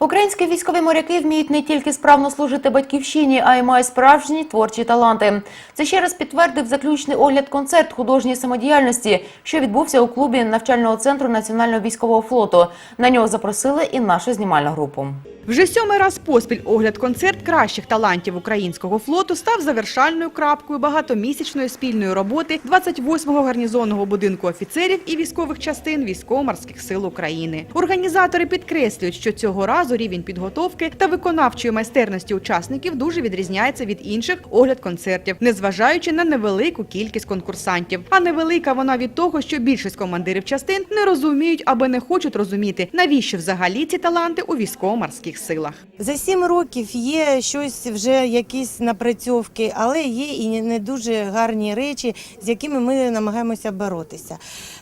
Українські військові моряки вміють не тільки справно служити батьківщині, а й мають справжні творчі таланти. Це ще раз підтвердив заключний огляд-концерт художньої самодіяльності, що відбувся у клубі навчального центру Національного військового флоту. На нього запросили і нашу знімальну групу. Вже сьомий раз поспіль огляд-концерт кращих талантів українського флоту став завершальною крапкою багатомісячної спільної роботи 28-го гарнізонного будинку офіцерів і військових частин військово-морських сил України. Організатори підкреслюють, що цього разу рівень підготовки та виконавчої майстерності учасників дуже відрізняється від інших огляд-концертів, незважаючи на невелику кількість конкурсантів. А невелика вона від того, що більшість командирів частин не розуміють або не хочуть розуміти, навіщо взагалі ці таланти у військово-морських силах. За сім років є щось вже якісь напрацьовки, але є і не дуже гарні речі, з якими ми намагаємося боротися.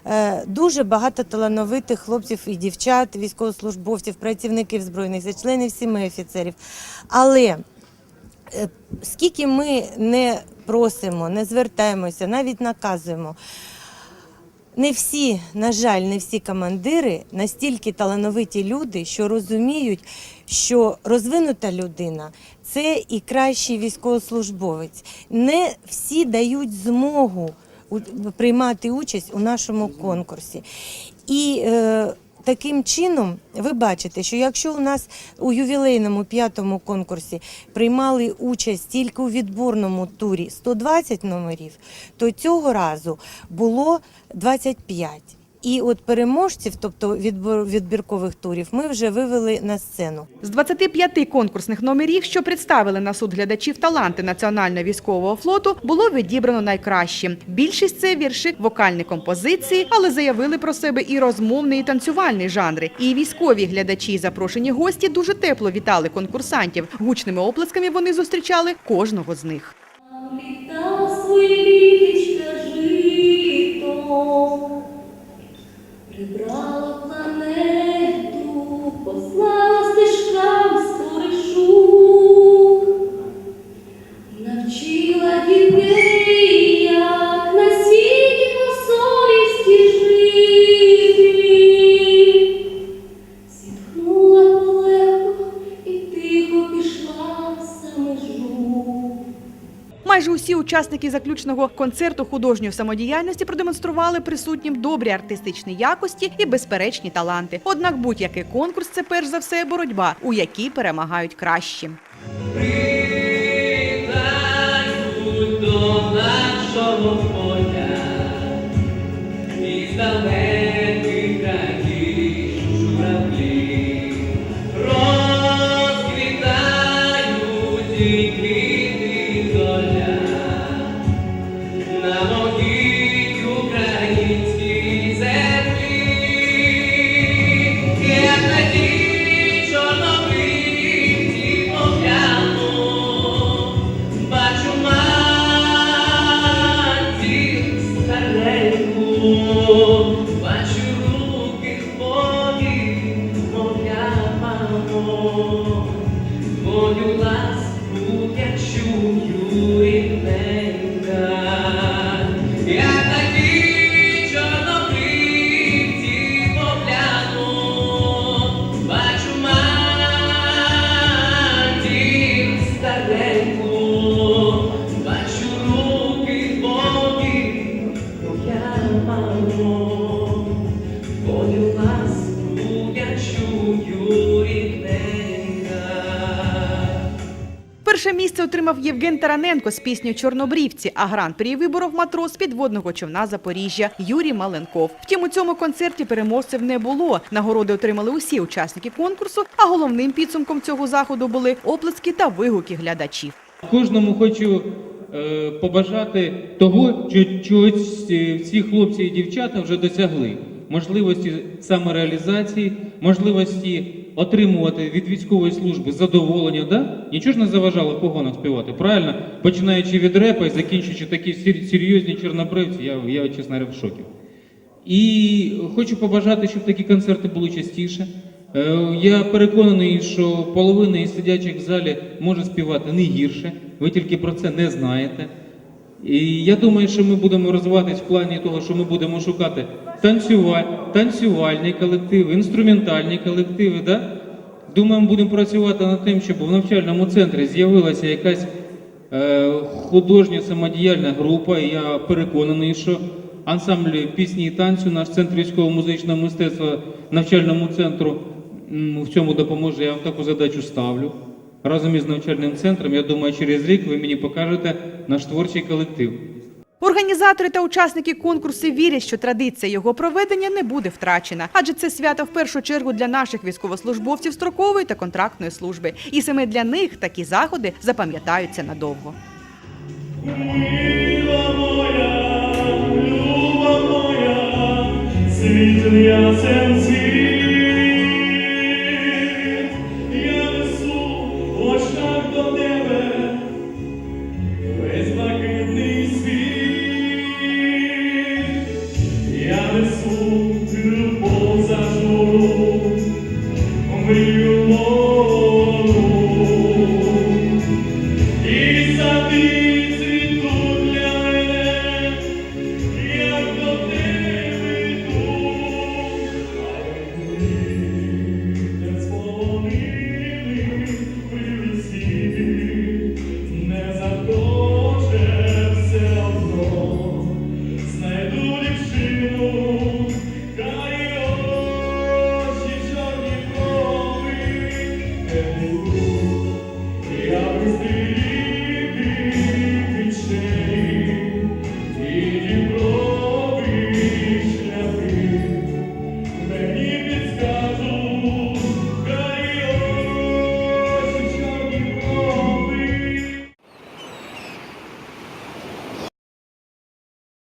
Е, Дуже багато талановитих хлопців і дівчат, військовослужбовців, працівників збройних сил, членів сімей офіцерів. Але е, скільки ми не просимо, не звертаємося, навіть наказуємо. Не всі, на жаль, не всі командири настільки талановиті люди, що розуміють, що розвинута людина це і кращий військовослужбовець. Не всі дають змогу приймати участь у нашому конкурсі. І е, таким чином ви бачите, що якщо у нас у ювілейному п'ятому конкурсі приймали участь тільки у відборному турі 120 номерів, то цього разу було 25. І от переможців, тобто відбіркових турів, ми вже вивели на сцену. З 25 конкурсних номерів, що представили на суд глядачів таланти Національного військового флоту, було відібрано найкращі. Більшість це вірші, вокальні композиції, але заявили про себе і розмовний, і танцювальний жанри. І військові глядачі, і запрошені гості дуже тепло вітали конкурсантів. Гучними оплесками вони зустрічали кожного з них. Майже усі учасники заключного концерту художньої самодіяльності продемонстрували присутнім добрі артистичні якості і безперечні таланти. Однак будь-який конкурс це перш за все боротьба, у якій перемагають кращі. До Senhor. Місце отримав Євген Тараненко з піснею Чорнобрівці, а гран-прі виборов матрос підводного човна Запоріжжя Юрій Маленков. Втім, у цьому концерті переможців не було. Нагороди отримали усі учасники конкурсу, а головним підсумком цього заходу були оплески та вигуки глядачів. Кожному хочу е, побажати того, е, ці хлопці і дівчата вже досягли. Можливості самореалізації, можливості отримувати від військової служби задоволення, да? Нічого ж не заважало погано співати, правильно? Починаючи від репа і закінчуючи такі серйозні чорнобривці, я, я чесно говоря, в шокі. І хочу побажати, щоб такі концерти були частіше. Е, Я переконаний, що половина із сидячих в залі може співати не гірше. Ви тільки про це не знаєте. І я думаю, що ми будемо розвиватись в плані того, що ми будемо шукати танцюваль, танцювальні колективи, інструментальні колективи, да? Думаю, ми будемо працювати над тим, щоб в навчальному центрі з'явилася якась е, художня самодіяльна група. І я переконаний, що ансамбль пісні і танцю, наш центр військового музичного мистецтва навчальному центру в цьому допоможе. Я вам таку задачу ставлю. Разом із навчальним центром, я думаю, через рік ви мені покажете наш творчий колектив. Організатори та учасники конкурсу вірять, що традиція його проведення не буде втрачена, адже це свято в першу чергу для наших військовослужбовців строкової та контрактної служби. І саме для них такі заходи запам'ятаються надовго. Мила моя, люба моя, світ ясен світ.